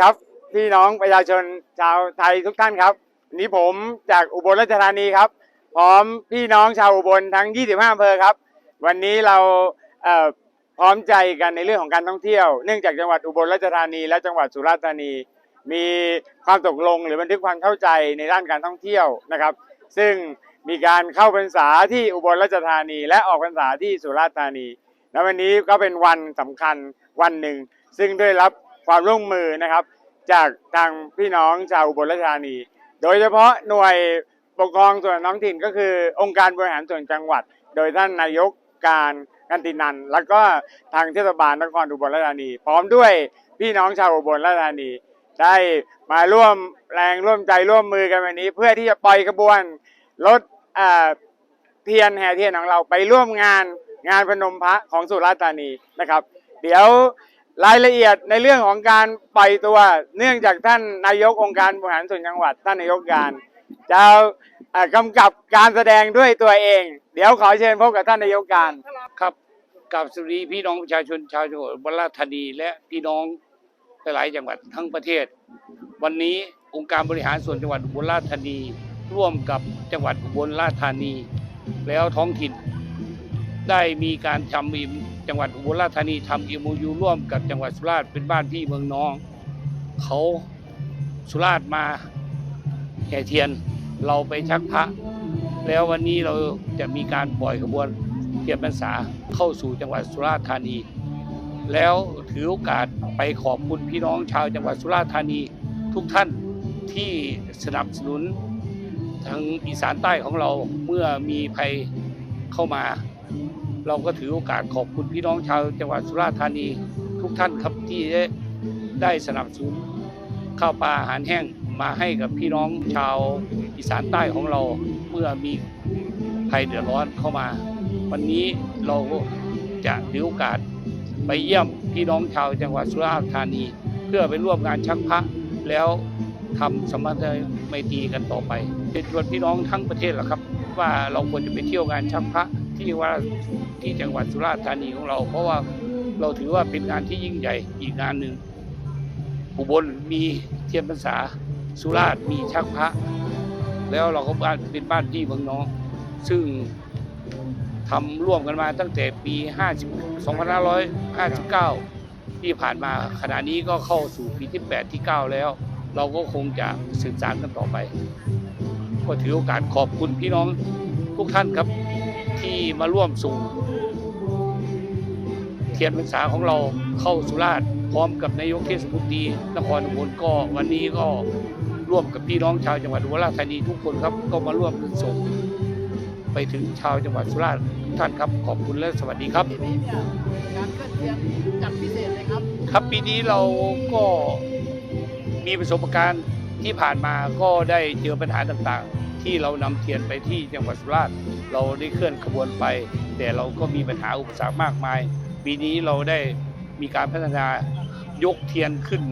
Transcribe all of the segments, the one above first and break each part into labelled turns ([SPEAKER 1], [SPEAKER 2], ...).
[SPEAKER 1] ครับพี่น้องประชาชนชาวไทยทุกท่านครับวันนี้ผมจากอุบลราชธานีครับ พร้อมพี่น้องชาวอุบลทั้ง 25อำเภอครับ วันนี้เราเอ่อพร้อมใจกันในเรื่องของการท่องเที่ยว เนื่องจากจังหวัดอุบลราชธานี และจังหวัดสุราษฎร์ธานี มีความตกลงหรือบันทึกความเข้าใจในด้านการท่องเที่ยวนะครับ ซึ่งมีการเข้าพรรษาที่อุบลราชธานี และออกพรรษาที่สุราษฎร์ธานี และวันนี้ก็เป็นวันสำคัญวันหนึ่งซึ่งได้รับ ความร่วมมือนะครับ จากทางพี่น้องชาวอุบลราชธานี โดยเฉพาะหน่วยปกครองส่วนท้องถิ่นก็คือองค์การบริหารส่วนจังหวัด โดยท่านนายกการกันตินัน แล้วก็ทางเทศบาลนครอุบลราชธานี พร้อมด้วยพี่น้องชาวอุบลราชธานี ได้มาร่วมแรงร่วมใจร่วมมือกันวันนี้ เพื่อที่จะปล่อยขบวนรถเทียนแห่เทียนของเราไปร่วมงานงานพนมพระของสุราษฎร์ธานีนะครับ เดี๋ยว รายละเอียดในเรื่องของการปล่อยตัว เนื่องจากท่านนายกองค์การบริหารส่วนจังหวัดท่านนายกการจะกำกับการแสดงด้วยตัวเอง เดี๋ยวขอเชิญพบกับท่านนายกการ
[SPEAKER 2] ครับกับสวัสดีพี่น้องประชาชนชาวจังหวัดอุบราธานีและพี่น้องหลายจังหวัดทั้งประเทศ วันนี้องค์การบริหารส่วนจังหวัดอุบลราชธานี ร่วมกับจังหวัดอุบลราชธานี แล้วท้องถิ่นได้มีการทำอิม จังหวัดอุบลราชธานีทำเอิมูยูร่วมกับจังหวัดสุราษฎร์เป็นบ้านพี่เมืองน้อง เขาสุราษฎร์มาแห่เทียนเราไปชักพระ แล้ววันนี้เราจะมีการปล่อยขบวนเทียนพรรษาเข้าสู่จังหวัดสุราษฎร์ธานี แล้วถือโอกาสไปขอบคุณพี่น้องชาวจังหวัดสุราษฎร์ธานีทุกท่านที่สนับสนุนทางอีสานใต้ของเราเมื่อมีภัยเข้ามา เราก็ถือโอกาสขอบคุณพี่น้องชาวจังหวัดสุราษฎร์ธานีทุกท่านครับที่ได้ได้สนับสนุนข้าวปลาอาหารแห้งมาให้กับพี่น้องชาวอีสานใต้ของเราเมื่อมีภัยเดือดร้อนเข้ามา วันนี้เราจะถือโอกาสไปเยี่ยมพี่น้องชาวจังหวัดสุราษฎร์ธานี เพื่อไปร่วมงานชักพระแล้วทำสมรรไมตรีกันต่อไปเป็นชวนพี่น้องทั้งประเทศแหละครับ ว่าเราควรจะไปเที่ยวงานชักพระ ที่ว่าที่จังหวัดสุราษฎร์ธานีของเรา เพราะว่าเราถือว่าเป็นงานที่ยิ่งใหญ่อีกงานหนึ่งอุบลมีเทียนพรรษาสุราษฎร์มีชักพระ แล้วเราก็บ้านเป็นบ้านพี่เมืองน้อง ซึ่งทำร่วมกันมาตั้งแต่ปี 50 2559 ที่ผ่านมาขณะนี้ก็เข้าสู่ปีที่ 8 ที่ 9 แล้ว เราก็คงจะสืบสานกันต่อไป ก็ถือโอกาสขอบคุณพี่น้องทุกท่านครับ ที่มาร่วมส่งเทียนพรรษาของเราเข้าสุราษฎร์พร้อมกับนายกเทศมนตรีนครอุบลก็วันนี้ก็ร่วมกับพี่น้องชาวจังหวัดอุบลราชธานีทุกคนครับก็มาร่วมกันส่งไปถึงชาวจังหวัดสุราษฎร์ทุกท่านครับขอบคุณและสวัสดีครับ
[SPEAKER 3] ปีนี้เนี่ยการเคลื่อนเทียนจัดพิเศษเลยครับ
[SPEAKER 2] ครับปีนี้เราก็มีประสบการณ์ที่ผ่านมาก็ได้เจอปัญหาต่างๆ ที่เรานำเทียนไปที่จังหวัดสุราษฎร์เราได้เคลื่อนขบวนไป แต่เราก็มีปัญหาอุปสรรคมากมาย ปีนี้เราได้มีการพัฒนายกเทียนขึ้น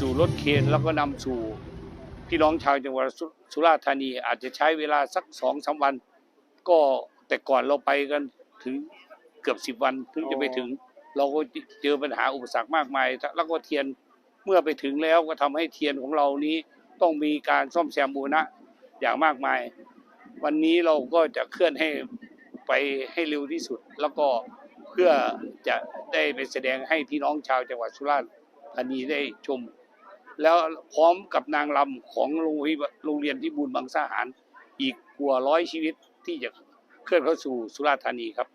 [SPEAKER 2] สู่รถเคนแล้วก็นำสู่พี่น้องชาวจังหวัดสุสุราษฎร์ธานี อาจจะใช้เวลาสักสองสามวัน ก็แต่ก่อนเราไปกันถึงเกือบสิบวันถึงจะไปถึง เราก็เจอปัญหาอุปสรรคมากมาย แล้วก็เทียนเมื่อไปถึงแล้วก็ทำให้เทียนของเรานี้ต้องมีการซ่อมแซมบูรณะ อย่างมากมาย วันนี้เราก็จะเคลื่อนให้ไปให้เร็วที่สุด แล้วก็เพื่อจะได้ไปแสดงให้พี่น้องชาวจังหวัดสุราษฎร์ธานีได้ชม แล้วพร้อมกับนางรำของโรงเรียนโรงเรียนพิบูลบางสาหาร อีกกว่าร้อยชีวิตที่จะเคลื่อนเข้าสู่สุราษฎร์ธานีครับ